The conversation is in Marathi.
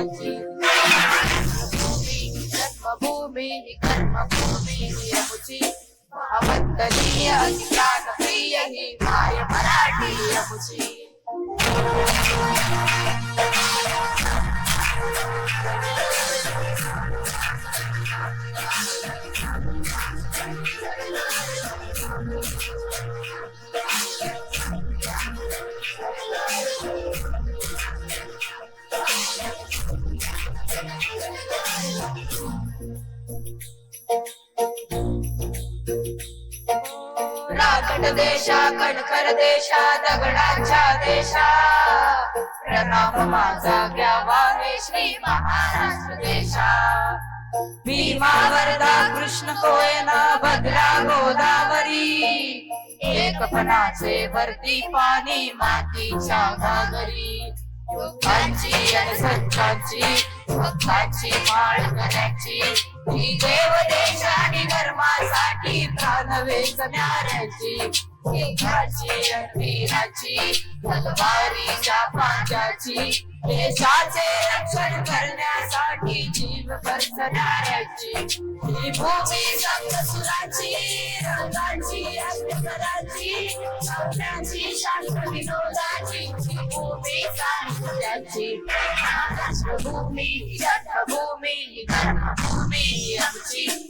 जन्मजन्याची जन्मभूमी जन्मभूमी ही कर्मभूमी ही आमची महावंदनीय अति प्राणप्रिय ही माय मराठी आमची देशा कणखर देशा दगडांच्या देशा प्रणाम माझा घ्यावा हे श्री महाराष्ट्र देशा. भीमा वरदा कृष्ण कोयना भद्रा गोदावरी. एकपणाचे भरती पाणी मातीच्या घागरी. दुःखांची आणि संतांची भक्तांची माळ करायची ही देव देशाने धर्मासाठी प्राण वेचणाऱ्याची एकाची आणि वीराची तलवारीच्या पांजाची देशाचे रक्षण करण्यासाठी जीव करणाऱ्याची ही भूमी सप्तसुराची रंगाची अष्टकराची सौम्याची शास्त्र विनोदाची ही भूमी साहित्याची राष्ट्रभूमी जन्मभूमी ही कर्मभूमी ही आमची.